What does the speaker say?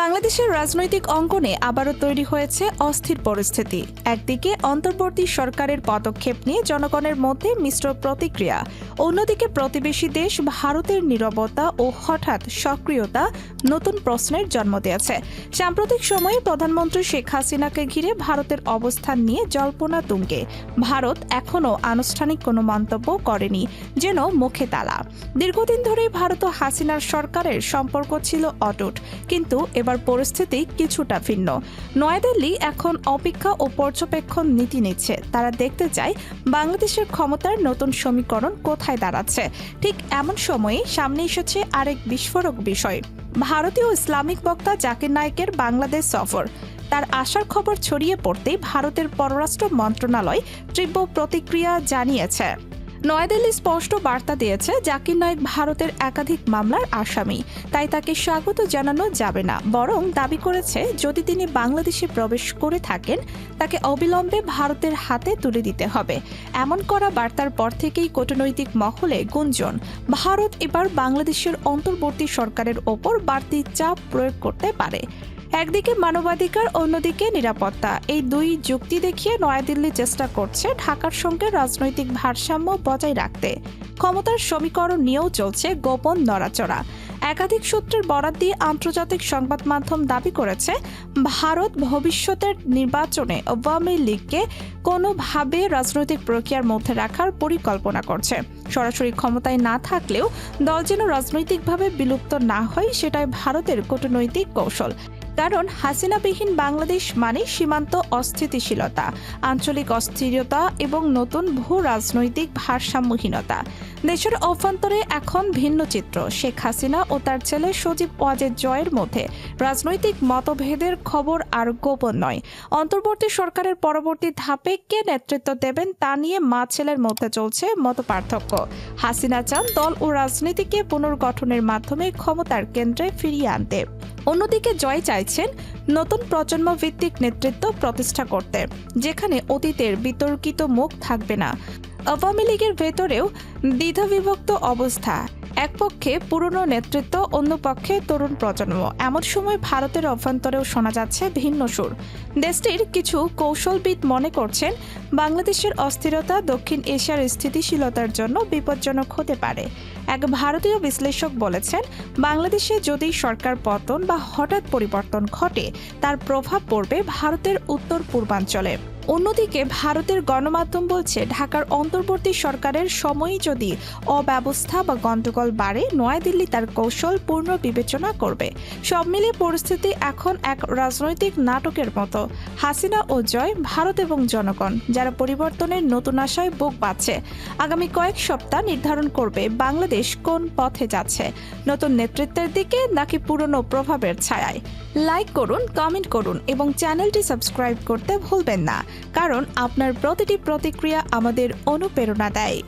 বাংলাদেশের রাজনৈতিক অঙ্গনে আবারও তৈরি হয়েছে অস্থির পরিস্থিতি। একদিকে অন্তর্বর্তী সরকারের পদক্ষেপ নিয়ে জনগণের মধ্যে মিশ্র প্রতিক্রিয়া, অন্যদিকে প্রতিবেশী দেশ ভারতের নীরবতা ও হঠাৎ সক্রিয়তা নতুন প্রশ্নের জন্ম দিয়েছে। সাম্প্রতিক সময়ে প্রধানমন্ত্রী শেখ হাসিনাকে ঘিরে ভারতের অবস্থান নিয়ে জল্পনা তুঙ্গে। ভারত এখনও আনুষ্ঠানিক কোনো মন্তব্য করেনি, যেন মুখে তালা। দীর্ঘদিন ধরেই ভারত ও হাসিনার সরকারের সম্পর্ক ছিল অটুট, কিন্তু এবার পরিস্থিতি কিছুটা ভিন্ন। নয়াদিল্লি এখন অপেক্ষা ও পর্যবেক্ষণ নীতি নিচ্ছে। তারা দেখতে চায় বাংলাদেশের ক্ষমতার নতুন সমীকরণ কোথায় দাঁড়াচ্ছে। ঠিক এমন সময়ে সামনে এসেছে আরেক বিস্ফোরক বিষয়। ভারতীয় ইসলামিক বক্তা জাকির নায়েকের বাংলাদেশ সফর। তার আসার খবর ছড়িয়ে পড়তেই ভারতের পররাষ্ট্র মন্ত্রণালয় তীব্র প্রতিক্রিয়া জানিয়েছে। নয়াদিল্লি স্পষ্ট বার্তা দিয়েছে, জাকির নায়েক ভারতের একাধিক মামলার আসামি। তাই তাকে স্বাগত জানানো যাবে না। বরং দাবি করেছে, যদি তিনি বাংলাদেশে প্রবেশ করে থাকেন, তাকে অবিলম্বে ভারতের হাতে তুলে দিতে হবে। এমন করা বার্তার পর থেকেই কূটনৈতিক মহলে গুঞ্জন। ভারত এবার বাংলাদেশের অন্তর্বর্তী সরকারের ওপর বাড়তি চাপ প্রয়োগ করতে পারে। একদিকে মানবাধিকার, অন্যদিকে নিরাপত্তা। এই দুই যুক্তি দেখিয়ে নয়াদিল্লি চেষ্টা করছে ঢাকার সঙ্গে রাজনৈতিক ভারসাম্য বজায় রাখতে। ক্ষমতার সমীকরণ নিয়েও চলছে গোপন নড়াচড়া। একাধিক সূত্রের বরাত দিয়ে আন্তর্জাতিক সংবাদ মাধ্যম দাবি করেছে, ভারত ভবিষ্যতের নির্বাচনে আওয়ামী লীগকে কোনোভাবে রাজনৈতিক প্রক্রিয়ার মধ্যে রাখার পরিকল্পনা করছে। সরাসরি ক্ষমতায় না থাকলেও দল যেন রাজনৈতিকভাবে বিলুপ্ত না হয়, সেটাই ভারতের কূটনৈতিক কৌশল। কারণ হাসিনাবিহীন বাংলাদেশ মানে সীমান্ত অস্থিতিশীলতা, আঞ্চলিক অস্থিরতা এবং নতুন ভূ রাজনৈতিক ভারসাম্যহীনতা। দেশের অভ্যন্তরে এখন ভিন্ন চিত্র। শেখ হাসিনা ও তার ছেলে সজীব ওয়াজেদ জয়ের মধ্যে রাজনৈতিক মতভেদের খবর আর গোপন নয়। অন্তর্বর্তী সরকারের পরবর্তী ধাপে কে নেতৃত্ব দেবেন তা নিয়ে মা ছেলের মধ্যে চলছে মত পার্থক্য হাসিনা চান দল ও রাজনীতিকে পুনর্গঠনের মাধ্যমে ক্ষমতার কেন্দ্রে ফিরিয়ে আনতে। অন্যদিকে জয় চাইছেন নতুন প্রজন্ম ভিত্তিক নেতৃত্ব প্রতিষ্ঠা করতে, যেখানে অতীতের বিতর্কিত মুখ থাকবে না। আওয়ামী লীগের ভেতরেও দ্বিধাবিভক্ত অবস্থা। এক পক্ষে পুরনো নেতৃত্ব, অন্য পক্ষে তরুণ প্রজন্ম। এমন সময় ভারতের অভ্যন্তরেও শোনা যাচ্ছে ভিন্ন সুর। দেশটির কিছু কৌশলবিদ মনে করছেন, বাংলাদেশের অস্থিরতা দক্ষিণ এশিয়ার স্থিতিশীলতার জন্য বিপজ্জনক হতে পারে। এক ভারতীয় বিশ্লেষক বলেছেন, বাংলাদেশে যদি সরকার পতন বা হঠাৎ পরিবর্তন ঘটে, তার প্রভাব পড়বে ভারতের উত্তর পূর্বাঞ্চলে অন্যদিকে ভারতের গণমাধ্যম বলছে, ঢাকার অন্তর্বর্তী সরকারের সময়ই যদি অব্যবস্থা বা গণ্ডগোল বাড়ে, নয়াদিল্লি তার কৌশল পূর্ণ বিবেচনা করবে। সব মিলিয়ে পরিস্থিতি এখন এক রাজনৈতিক নাটকের মতো। হাসিনা ও জয় ভারত এবং জনগণ, যারা পরিবর্তনের নতুন আশায় বুক বাঁচছে আগামী কয়েক সপ্তাহ নির্ধারণ করবে বাংলাদেশ কোন পথে যাচ্ছে। নতুন নেতৃত্বের দিকে নাকি পুরনো প্রভাবের ছায়ায়। লাইক করুন, কমেন্ট করুন এবং চ্যানেলটি সাবস্ক্রাইব করতে ভুলবেন না। কারণ আপনার প্রতিটি প্রতিক্রিয়া আমাদের অনুপ্রেরণা দেয়।